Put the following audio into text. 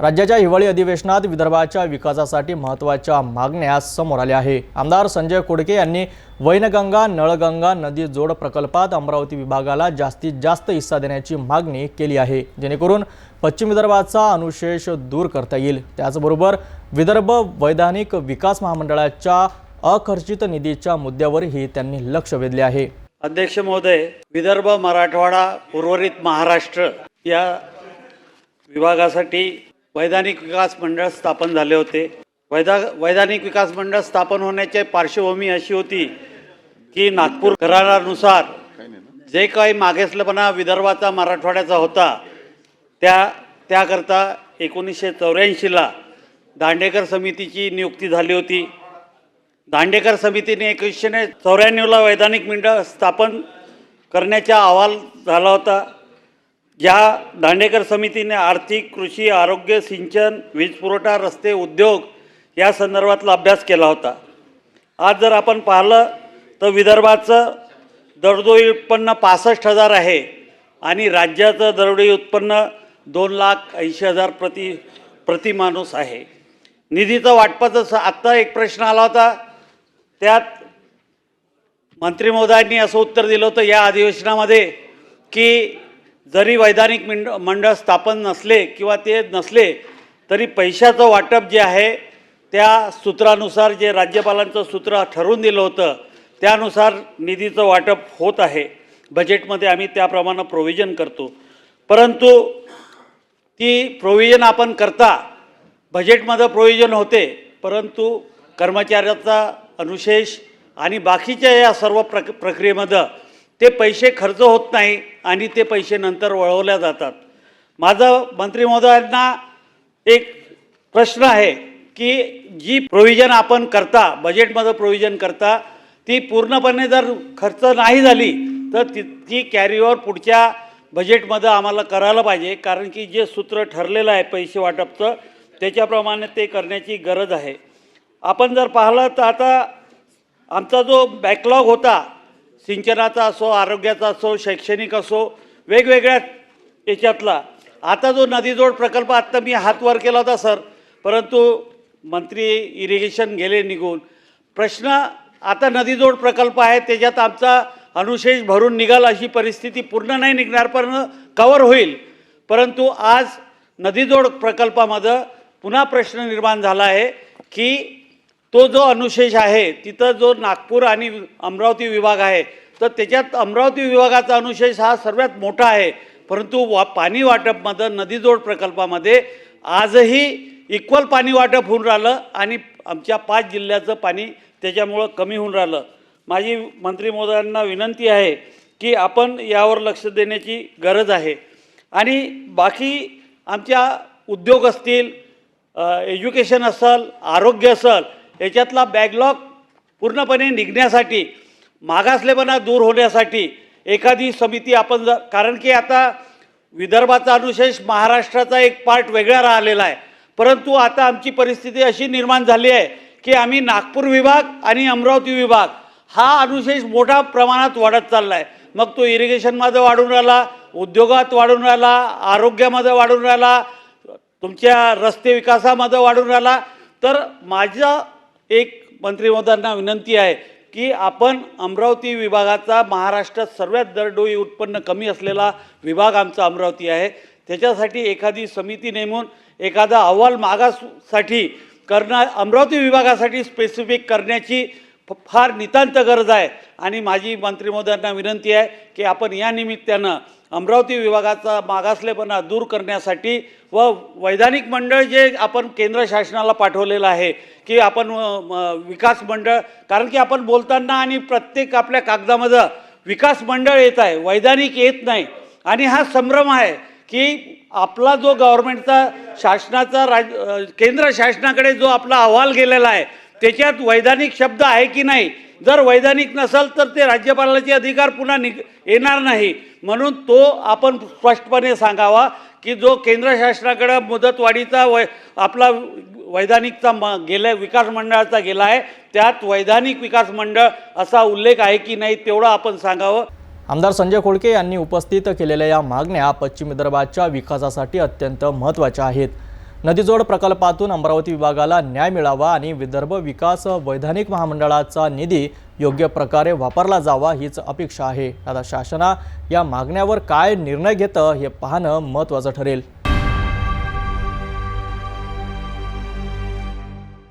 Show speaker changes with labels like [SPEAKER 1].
[SPEAKER 1] राज्याच्या हिवाळी अधिवेशनात विदर्भाच्या विकासासाठी महत्त्वाच्या मागण्या समोर आल्या आहे. आमदार संजय कोडके यांनी वैनगंगा नळगंगा नदी जोड प्रकल्पात अमरावती विभागाला जास्तीत जास्त हिस्सा देण्याची मागणी केली आहे. जेणेकरून पश्चिम विदर्भाचा अनुशेष दूर करता येईल. त्याचबरोबर विदर्भ वैधानिक विकास महामंडळाच्या अखर्चित निधीच्या मुद्द्यावरही त्यांनी लक्ष वेधले आहे.
[SPEAKER 2] अध्यक्ष महोदय विदर्भ मराठवाडा उर्वरित महाराष्ट्र या विभागासाठी वैधानिक विकास मंडळ स्थापन झाले होते. वैधा वैधानिक विकास मंडळ स्थापन होण्याची पार्श्वभूमी अशी होती की नागपूर करारानुसार जे काही मागेसलपणा विदर्भाचा मराठवाड्याचा होता त्या त्याकरता एकोणीसशे चौऱ्याऐंशीला दांडेकर समितीची नियुक्ती झाली होती. दांडेकर समितीने एकोणीसशे चौऱ्याण्णवला वैधानिक मंडळ स्थापन करण्याचा अहवाल झाला होता. ज्या दांडेकर समितीने आर्थिक कृषी आरोग्य सिंचन वीज पुरवठा रस्ते उद्योग या संदर्भातला अभ्यास केला होता. आज जर आपण पाहिलं तर विदर्भाचं दरडोई उत्पन्न पासष्ट हजार आहे आणि राज्याचं दरडोई उत्पन्न दोन लाख ऐंशी हजार प्रति प्रति माणूस आहे. निधीचं वाटपाचं आत्ता एक प्रश्न आला होता. त्यात मंत्री महोदयांनी असं उत्तर दिलं होतं या अधिवेशनामध्ये की जरी वैधानिक मंड मंडळ स्थापन नसले किंवा ते नसले तरी पैशाचं वाटप जे आहे त्या सूत्रानुसार जे राज्यपालांचं सूत्र ठरवून दिलं होतं त्यानुसार निधीचं वाटप होत आहे. बजेटमध्ये आम्ही त्याप्रमाणे प्रोव्हिजन करतो. परंतु ती प्रोव्हिजन आपण करता बजेटमध्ये प्रोव्हिजन होते परंतु कर्मचाऱ्याचा अनुशेष आणि बाकीच्या या सर्व प्रक प्रक्रियेमध्ये ते पैसे खर्च होत नाही आणि ते पैसे नंतर वळवल्या जातात. माझं मंत्री महोदयांना एक प्रश्न आहे की जी प्रोव्हिजन आपण करता बजेटमध्ये प्रोव्हिजन करता ती पूर्णपणे जर खर्च नाही झाली तर ती ती कॅरीओवर पुढच्या बजेटमध्ये आम्हाला करायला पाहिजे. कारण की जे सूत्र ठरलेलं आहे पैसे वाटपचं त्याच्याप्रमाणे ते करण्याची गरज आहे. आपण जर पाहिलं तर आता आमचा जो बॅकलॉग होता सिंचनाचा असो आरोग्याचा असो शैक्षणिक असो वेगवेगळ्या याच्यातला. आता जो नदीजोड प्रकल्प आत्ता मी हात वर केला होता सर. परंतु मंत्री इरिगेशन गेले निघून. प्रश्न आता नदीजोड प्रकल्प आहे त्याच्यात आमचा अनुशेष भरून निघाल अशी परिस्थिती पूर्ण नाही निघणार पण कवर होईल. परंतु आज नदीजोड प्रकल्पामध्ये पुन्हा प्रश्न निर्माण झाला आहे की तो जो अनुशेष आहे तिथं जो नागपूर आणि अमरावती विभाग आहे तर त्याच्यात अमरावती विभागाचा अनुशेष हा सर्वात मोठा आहे. परंतु वा पाणी वाटपमध्ये नदीजोड प्रकल्पामध्ये आजही इक्वल पाणी वाटप होऊन राहिलं आणि आमच्या पाच जिल्ह्याचं पाणी त्याच्यामुळं कमी होऊन राहिलं. माझी मंत्री महोदयांना विनंती आहे की आपण यावर लक्ष देण्याची गरज आहे. आणि बाकी आमच्या उद्योग असतील एज्युकेशन असेल आरोग्य असेल याच्यातला बॅकलॉग पूर्णपणे निघण्यासाठी मागासलेपणा दूर होण्यासाठी एखादी समिती आपण जर कारण की आता विदर्भाचा अनुशेष महाराष्ट्राचा एक पार्ट वेगळा राहिलेला आहे. परंतु आता आमची परिस्थिती अशी निर्माण झाली आहे की आम्ही नागपूर विभाग आणि अमरावती विभाग हा अनुशेष मोठ्या प्रमाणात वाढत चालला आहे मग तो इरिगेशनमध्ये वाढून राहिला उद्योगात वाढून राहिला आरोग्यामध्ये वाढून राहिला तुमच्या रस्ते विकासामध्ये वाढून राहिला. तर माझं एक मंत्री विनंती आहे की आपण अमरावती विभागाचा महाराष्ट्रात सर्वात दरडोई उत्पन्न कमी असलेला विभाग आमचा अमरावती आहे. त्याच्यासाठी एखादी समिती नेमून एखादा अहवाल मागासाठी करणं अमरावती विभागासाठी स्पेसिफिक करण्याची फार नितांत गरज आहे. आणि माझी मंत्री महोदयांना विनंती आहे की आपण या निमित्तानं अमरावती विभागाचा मागासलेपणा दूर करण्यासाठी व वैधानिक मंडळ जे आपण केंद्र शासनाला पाठवलेलं आहे की आपण म, विकास मंडळ कारण की आपण बोलताना आणि प्रत्येक आपल्या कागदामध्ये विकास मंडळ येत आहे वैधानिक येत नाही. आणि हा संभ्रम आहे की आपला जो गव्हर्नमेंटचा शासनाचा राज केंद्र शासनाकडे जो आपला अहवाल गेलेला आहे त्याच्यात वैधानिक शब्द आहे की नाही? जर वैधानिक नसेल तर ते राज्यपालाचे अधिकार पुन्हा निघ येणार नाही. म्हणून तो आपण स्पष्टपणे सांगावा की जो केंद्र शासनाकडं मुदतवाढीचा वै आपला वैधानिकचा म गेल्या विकास मंडळाचा गेला आहे त्यात वैधानिक विकास मंडळ असा उल्लेख आहे की नाही तेवढं आपण सांगावं.
[SPEAKER 1] आमदार संजय खोडके यांनी उपस्थित केलेल्या या मागण्या पश्चिम विदर्भाच्या विकासासाठी अत्यंत महत्त्वाच्या आहेत. नदीजोड प्रकल्पातून अमरावती विभागाला न्याय मिळावा आणि विदर्भ विकास वैधानिक महामंडळाचा निधी योग्य प्रकारे वापरला जावा हीच अपेक्षा आहे. आता शासना या मागण्यावर काय निर्णय घेतं हे पाहणं महत्त्वाचं ठरेल.